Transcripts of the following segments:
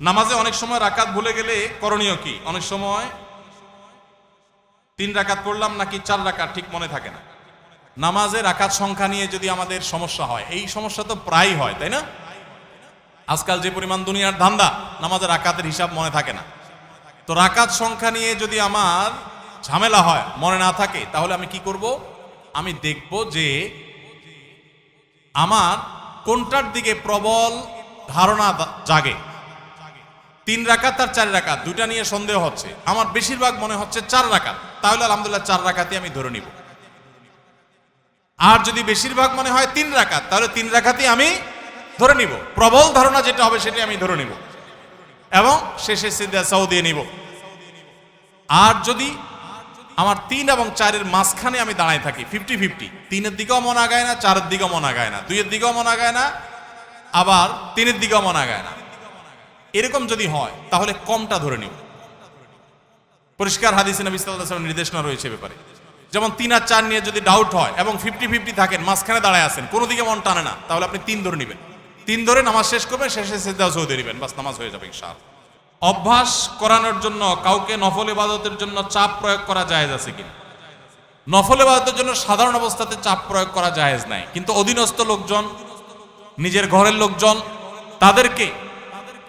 নামাজে অনেক সময় রাকাত ভুলে গেলে করণীয় কি? অনেক সময় তিন রাকাত পড়লাম নাকি চার রাকাত ঠিক মনে থাকে না। নামাজে রাকাত সংখ্যা নিয়ে যদি আমাদের সমস্যা হয়, এই সমস্যা তো প্রায় হয়, তাই না? আজকাল যে পরিমাণ দুনিয়ার ধান্দা নামাজের রাকাতের হিসাব মনে থাকে না। তো রাকাত সংখ্যা নিয়ে যদি আমার ঝামেলা হয়, মনে না থাকে, তাহলে আমি কি করব? আমি দেখব যে আমার কোনটার দিকে প্রবল ধারণা জাগে। তিন রাকাত আর চার রাকাত দুটা নিয়ে সন্দেহ হচ্ছে। আমার বেশিরভাগ মনে হচ্ছে চার রাকাত। তাহলে আলহামদুলিল্লাহ চার রাকাতই আমি ধরে নিব। আর যদি বেশিরভাগ মনে হয় তিন রাকাত, তাহলে তিন রাকাতই আমি ধরে নিব। প্রবল ধারণা যেটা হবে সেটা আমি ধরে নিব। এবং শেষে সিদ্ধা সাউ দিয়ে নিব। আর যদি আমার তিন এবং চারের মাঝখানে আমি দাঁড়ায় থাকি ফিফটি ফিফটি তিনের দিকেও মন আগায় না, চারের দিকেও মন আগায় না, দুইয়ের দিকেও মন আগায় না, আবার তিনের দিকেও মন আগায় না। এরকম যদি হয়, তাহলে কমটা ধরে নিব পরিষ্কার হাদিসে নবী নির্দেশনা রয়েছে ব্যাপারে। যেমন তিন আর চার নিয়ে যদি ডাউট হয় এবং ফিফটি ফিফটি থাকেন, মাঝখানে দাঁড়ায় আসেন কোনো দিকে মন টানে না, তাহলে আপনি তিন ধরে নেবেন। তিন ধরে নামাজ শেষ করবেন, শেষে সেদাও সৌদি নেবেন, বাস নামাজ হয়ে যাবে ইনশাআল্লাহ। অভ্যাস করানোর জন্য কাউকে নফল ইবাদতের জন্য চাপ প্রয়োগ করা জায়েজ আছে কিনা? নফল ইবাদতের জন্য সাধারণ অবস্থাতে চাপ প্রয়োগ করা জায়েজ নাই। কিন্তু অধীনস্থ লোকজন, নিজের ঘরের লোকজন, তাদেরকে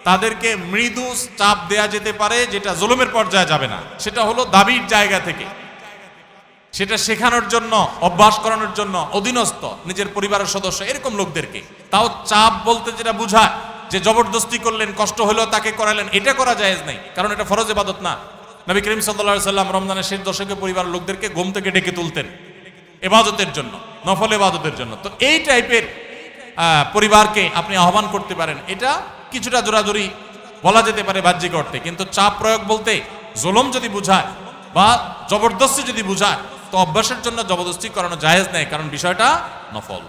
তাদেরকে মৃদু চাপ দেয়া যেতে পারে, যেটা জুলুমের পর্যায়ে যাবে না। সেটা হলো দাবির জায়গা থেকে। সেটা শেখানোর জন্য, অভ্যাস করানোর জন্য অধীনস্থ নিজের পরিবারের সদস্য, এরকম লোকদেরকে। তাও চাপ বলতে যেটা বুঝায়, যে জবরদস্তি করলেন, কষ্ট হলেও তাকে করালেন, এটা করা জায়েজ নাই, কারণ এটা ফরজ ইবাদত না। নবী করিম সাল্লা সাল্লাম রমজানের শেষ দশকে পরিবারের লোকদেরকে ঘুম থেকে ডেকে তুলতেন এবাদতের জন্য, নফল এবাদতের জন্য। তো এই টাইপের পরিবারকে আপনি আহ্বান করতে পারেন। এটা কিছুটা জোরাজুরি বলা যেতে পারে বাহ্যিক অর্থে। কিন্তু চাপ প্রয়োগ বলতে জোলম যদি বুঝায় বা জবরদস্তি যদি বুঝায়, তো অভ্যাসের জন্য জবরদস্তি করানো জায়েজ নেই, কারণ বিষয়টা নফল।